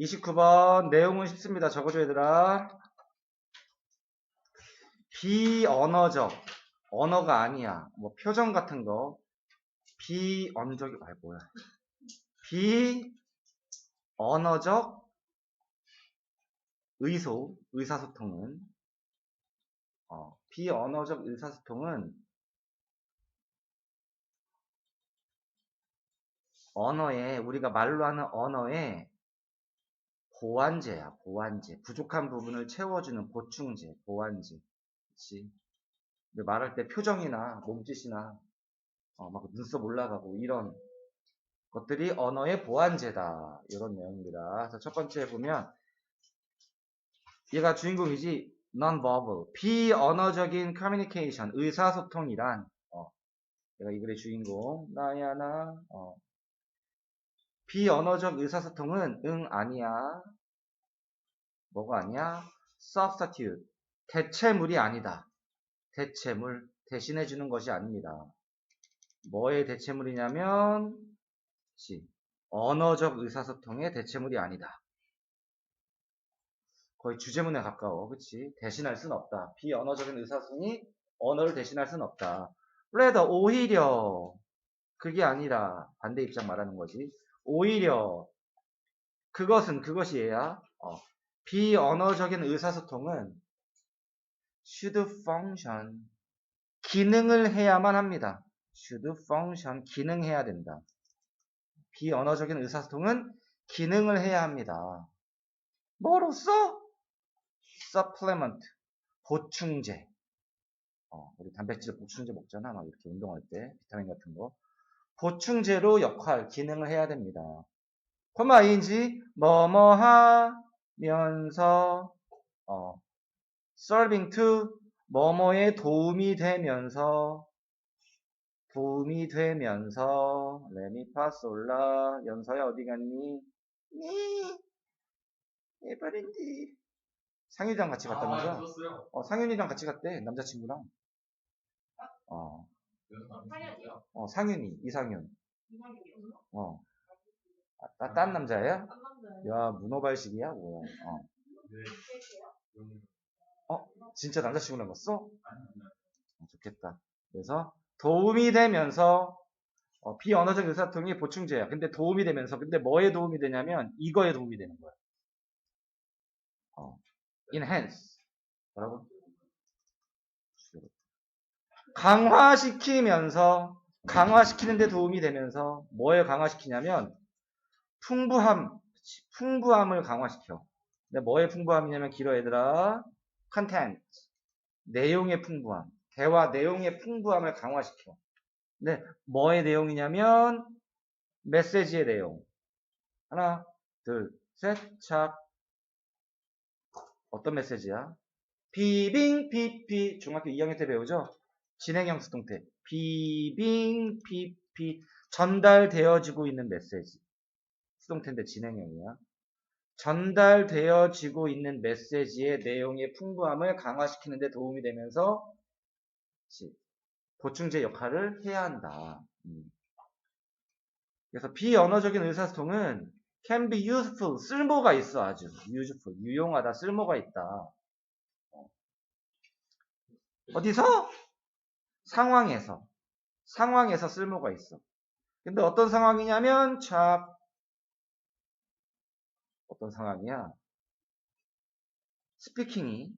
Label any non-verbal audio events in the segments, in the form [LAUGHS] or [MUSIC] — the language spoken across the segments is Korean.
29번 내용은 쉽습니다. 적어줘 얘들아. 비언어적 언어가 아니야. 뭐 표정 같은 거 비언어적 아 뭐야? 비언어적 의소 의사소통은 어, 비언어적 의사소통은 언어에 우리가 말로 하는 언어에 보완제야 보완제. 부족한 부분을 채워주는 보충제 보완제. 그치? 말할 때 표정이나 몸짓이나 어, 막 눈썹 올라가고 이런 것들이 언어의 보완제다. 이런 내용입니다. 그래서 첫 번째 보면 얘가 주인공이지 non-verbal 비언어적인 communication 의사소통이란 어, 얘가 이 글의 주인공. 나야 나 어, 비언어적 의사소통은 응 아니야. 뭐가 아니야? substitute. 대체물이 아니다. 대체물 대신해 주는 것이 아닙니다. 뭐의 대체물이냐면 그치, 언어적 의사소통의 대체물이 아니다. 거의 주제문에 가까워. 그치? 대신할 순 없다. 비언어적인 의사소통이 언어를 대신할 순 없다. rather 오히려 그게 아니라 반대 입장 말하는 거지 오히려 그것은 그것이 얘야. 어, 비언어적인 의사소통은 should function 기능을 해야만 합니다. should function 기능해야 된다. 비언어적인 의사소통은 기능을 해야 합니다. 뭐로써? supplement 보충제. 어, 우리 단백질 보충제 먹잖아. 막 이렇게 운동할 때 비타민 같은 거. 보충제로 역할, 기능을 해야 됩니다. 콤마 인지 뭐뭐 하면서 어, serving to 뭐뭐에 도움이 되면서 도움이 되면서 레미파솔라 연서야 어디 갔니? 니 예뻐린디 상윤이랑 같이 갔다면서? 아. 어, 상윤이랑 같이 갔대 남자친구랑 어, 상현이요? 어 상윤이 이상윤 이상형이었나? 어. 아, 따- 딴 남자야? 안 남자예요. 야, 문어발식이야? 뭐야? 어. 네. 그럼 진짜 남자친구랑 갔어? 아니, 아니. 어, 좋겠다. 그래서 도움이 되면서 어, 비언어적 의사소통이 보충제야. 근데 도움이 되면서 근데 뭐에 도움이 되냐면 이거에 도움이 되는 거야. 어. enhance. 뭐라고? 강화시키면서 강화시키는 데 도움이 되면서 뭐에 강화시키냐면 풍부함, 풍부함을 강화시켜. 근데 뭐의 풍부함이냐면 길어 얘들아. content. 내용의 풍부함. 대화 내용의 풍부함을 강화시켜. 근데 뭐의 내용이냐면 메시지의 내용. 하나, 둘, 셋, 착. 어떤 메시지야? 비빙 피피 중학교 2학년 때 배우죠? 진행형 수동태. 비빙 피피 전달되어지고 있는 메시지. 수동태인데 진행형이야. 전달되어지고 있는 메시지의 내용의 풍부함을 강화시키는 데 도움이 되면서 보충제 역할을 해야 한다. 음. 그래서 비언어적인 의사소통은 can be useful, 쓸모가 있어 아주 useful, 유용하다, 쓸모가 있다. 어. 어디서? 상황에서. 상황에서 쓸모가 있어. 근데 어떤 상황이냐면 착 어떤 상황이야? 스피킹이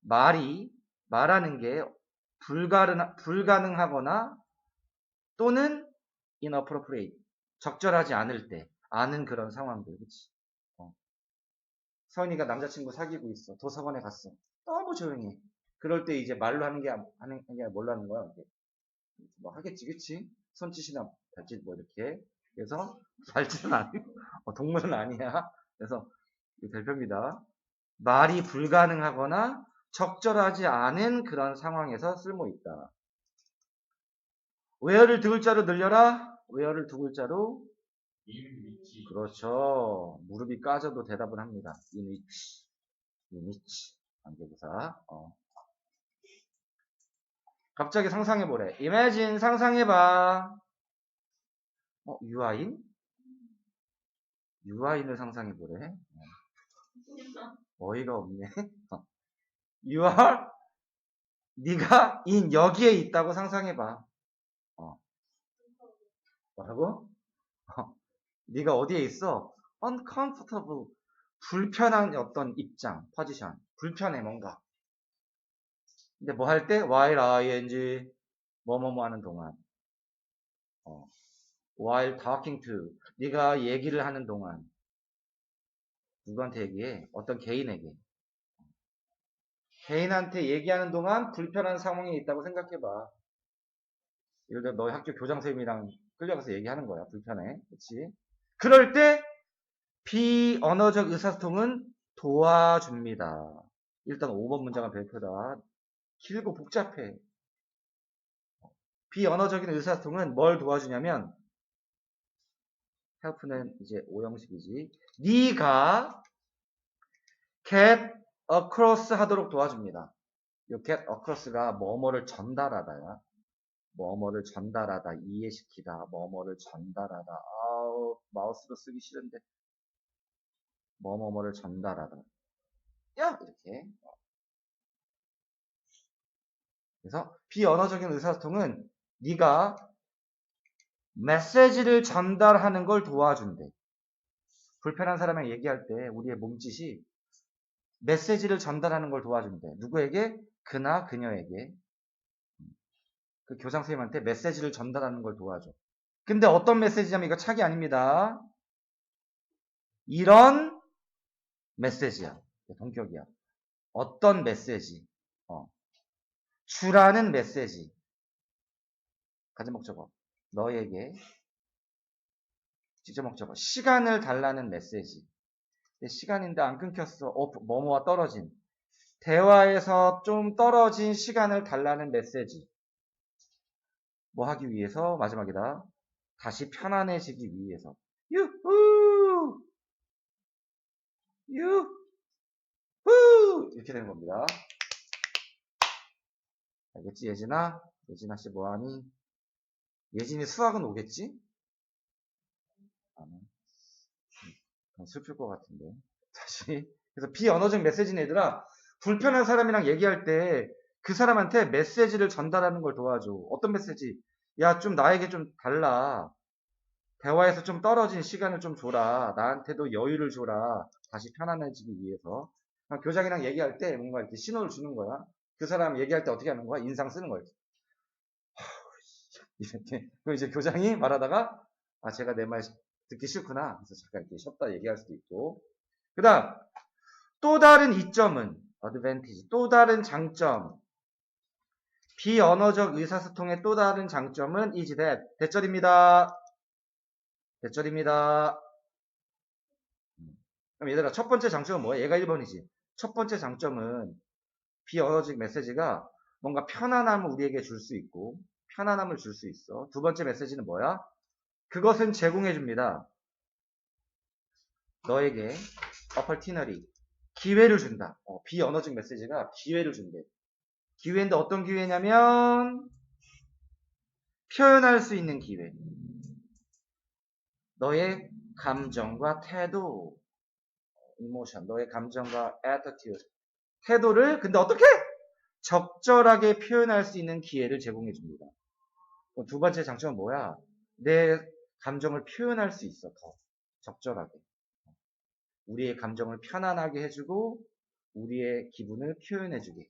말이 말하는 게 불가능, 불가능하거나 또는 inappropriate 적절하지 않을 때 아는 그런 상황들 그치? 어. 서은이가 남자친구 사귀고 있어 도서관에 갔어 너무 조용해 그럴 때 이제 말로 하는 게 안- 하는 게 뭘로 하는 거야? 뭐 하겠지 그치? 손짓이나 발짓 뭐 이렇게 그래서 [LAUGHS] 발짓은 아니고 어, 동물은 아니야 그래서 이 대표입니다 말이 불가능하거나 적절하지 않은 그런 상황에서 쓸모 있다. where를 두 글자로 늘려라. where를 두 글자로 인 위치. 그렇죠. 무릎이 까져도 대답을 합니다. in which 관계부사. 어. 갑자기 상상해보래. imagine 상상해봐. 어, 유아인? UI를 상상해보래. 어이가 없네. You are 네가 in 여기에 있다고 상상해봐. 어. 뭐라고? 어. 네가 어디에 있어? uncomfortable 불편한 어떤 입장, 포지션. 불편해 뭔가. 근데 뭐 할 때? while ing 뭐뭐뭐 하는 동안. 어. while talking to 네가 얘기를 하는 동안. 누구한테 얘기해? 어떤 개인에게. 개인한테 얘기하는 동안 불편한 상황에 있다고 생각해봐. 예를 들어 너희 학교 교장 선생님이랑 끌려가서 얘기하는 거야. 불편해. 그렇지? 그럴 때 비언어적 의사소통은 도와줍니다. 일단 5번 문장은 별표다. 길고 복잡해. 비언어적인 의사소통은 뭘 도와주냐면 help는 이제 오형식이지. 네가 get across 하도록 도와줍니다. 이 get across가 뭐뭐를 전달하다야. 뭐뭐를 전달하다, 이해시키다, 뭐뭐를 전달하다. 아우, 마우스로 쓰기 싫은데. 뭐뭐뭐를 전달하다. 야! 이렇게. 그래서 비언어적인 의사소통은 네가 메시지를 전달하는 걸 도와준대. 불편한 사람이랑 얘기할 때 우리의 몸짓이 메시지를 전달하는 걸 도와준대. 누구에게? 그나 그녀에게. 그 교장 선생님한테 메시지를 전달하는 걸 도와줘. 근데 어떤 메시지냐면 이거 착이 아닙니다. 이런 메시지야. 동격이야. 어떤 메시지. 어. 주라는 메시지. 가지 목적어. 너에게 직접 목적어. 시간을 달라는 메시지. 시간인데 안 끊겼어. 어, 뭐뭐와 떨어진. 대화에서 좀 떨어진 시간을 달라는 메시지. 뭐 하기 위해서? 마지막이다. 다시 편안해지기 위해서. 유후! 유후! 이렇게 되는 겁니다. 알겠지, 예진아? 예진아 씨 뭐하니? 예진이 수학은 오겠지? 슬플 것 같은데. [LAUGHS] 다시. 그래서 비언어적 메시지는 얘들아, 불편한 사람이랑 얘기할 때 그 사람한테 메시지를 전달하는 걸 도와줘. 어떤 메시지? 야, 좀 나에게 좀 달라. 대화에서 좀 떨어진 시간을 좀 줘라. 나한테도 여유를 줘라. 다시 편안해지기 위해서. 교장이랑 얘기할 때 뭔가 이렇게 신호를 주는 거야. 그 사람 얘기할 때 어떻게 하는 거야? 인상 쓰는 거야. 이렇게. 그럼 이제 교장이 말하다가, 아, 제가 내 말 듣기 싫구나. 그래서 잠깐 이렇게 쉬었다 얘기할 수도 있고. 그 다음, 또 다른 이점은, 어드밴티지, 또 다른 장점. 비언어적 의사소통의 또 다른 장점은 is that. 대절입니다. 대절입니다. 음. 그럼 얘들아, 첫 번째 장점은 뭐야? 얘가 1번이지. 첫 번째 장점은 비언어적 메시지가 뭔가 편안함을 우리에게 줄 수 있고, 편안함을 줄 수 있어. 두 번째 메시지는 뭐야? 그것은 제공해 줍니다. 너에게 opportunity 기회를 준다. 어, 비언어적 메시지가 기회를 준대. 기회인데 어떤 기회냐면 표현할 수 있는 기회. 너의 감정과 태도, emotion, 너의 감정과 attitude, 태도를 근데 어떻게 적절하게 표현할 수 있는 기회를 제공해 줍니다. 두 번째 장점은 뭐야? 내 감정을 표현할 수 있어 더 적절하게. 우리의 감정을 편안하게 해주고 우리의 기분을 표현해주게.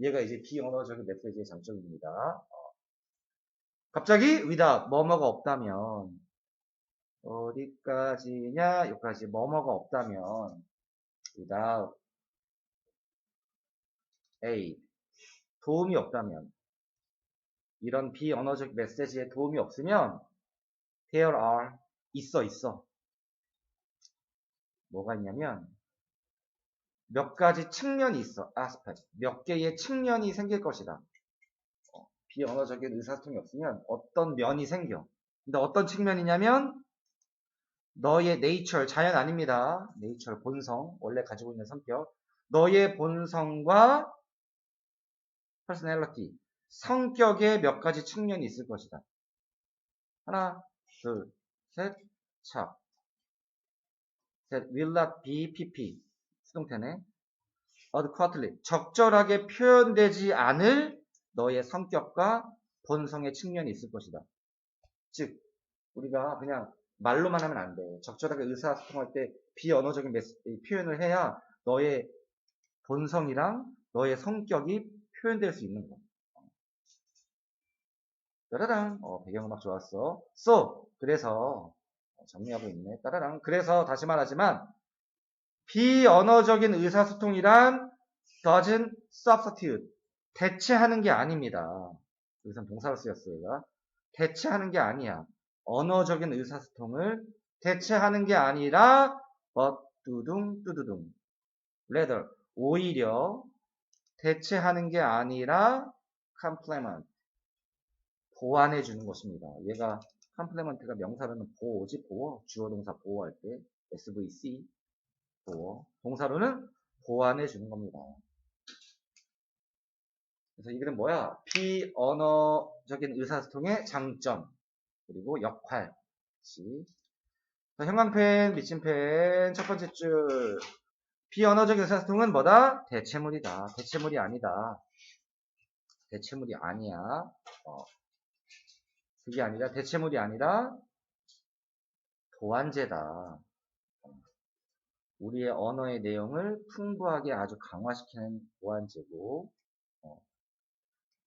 얘가 이제 비언어적인 메시지의 장점입니다. 어. 갑자기 without 뭐뭐가 없다면 어디까지냐 여기까지 뭐뭐가 없다면 without a 도움이 없다면 이런 비언어적 메시지에 도움이 없으면 there are 있어 있어 뭐가 있냐면 몇 가지 측면이 있어. aspect. 몇 개의 측면이 생길 것이다. 어, 비언어적인 의사소통이 없으면 어떤 면이 생겨. 근데 어떤 측면이냐면 너의 nature, 자연 아닙니다. nature, 본성, 원래 가지고 있는 성격. 너의 본성과 personality, 성격의 몇 가지 측면이 있을 것이다. 하나, 둘, 셋, 차. that will not be pp 수동태네 adequately 적절하게 표현되지 않을 너의 성격과 본성의 측면이 있을 것이다. 즉 우리가 그냥 말로만 하면 안 돼. 적절하게 의사소통할 때 비언어적인 메시- 이 표현을 해야 너의 본성이랑 너의 성격이 표현될 수 있는 거. 따라랑 어, 배경음악 좋았어. So 그래서 어, 정리하고 있네. 따라랑 그래서 다시 말하지만 비언어적인 의사소통이란 doesn't substitute 대체하는 게 아닙니다. 여기선 동사로 쓰였어요. 대체하는 게 아니야. 언어적인 의사소통을 대체하는 게 아니라 but 두둥 뚜두둥 rather 오히려 대체하는 게 아니라 complement 보완해 주는 것입니다. 얘가 complement가 명사로는 보호지 보호 주어 동사 보호할 때 SVC 보호 동사로는 보완해 주는 겁니다. 그래서 이 글은 뭐야? 비언어적인 의사소통의 장점 그리고 역할 시 자, 형광펜, 미침펜 첫 번째 줄 비언어적인 의사소통은 뭐다? 대체물이다. 대체물이 아니다. 대체물이 아니야. 어, 그게 아니라 대체물이 아니라. 어, 우리의 언어의 내용을 풍부하게 아주 강화시키는 보완제고 어,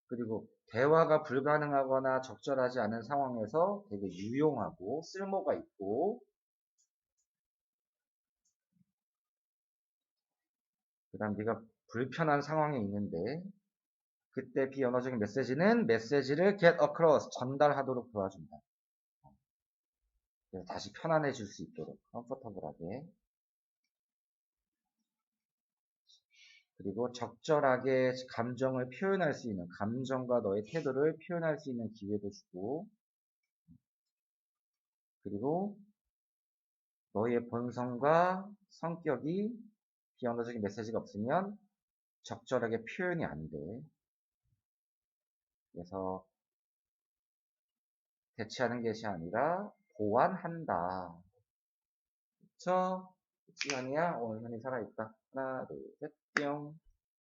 그리고 대화가 불가능하거나 적절하지 않은 상황에서 되게 유용하고 쓸모가 있고 그 다음 네가 불편한 상황에 있는데 그때 비언어적인 메시지는 메시지를 get across 전달하도록 도와준다. 그래서 다시 편안해질 수 있도록 컴포터블하게 그리고 적절하게 감정을 표현할 수 있는 감정과 너의 태도를 표현할 수 있는 기회도 주고 그리고 너의 본성과 성격이 비언어적인 메시지가 없으면 적절하게 표현이 안 돼. 그래서 대체하는 것이 아니라 보완한다. 그쵸? 시간이야? 오늘 흔히 살아있다. 하나, 둘, 셋, 뿅.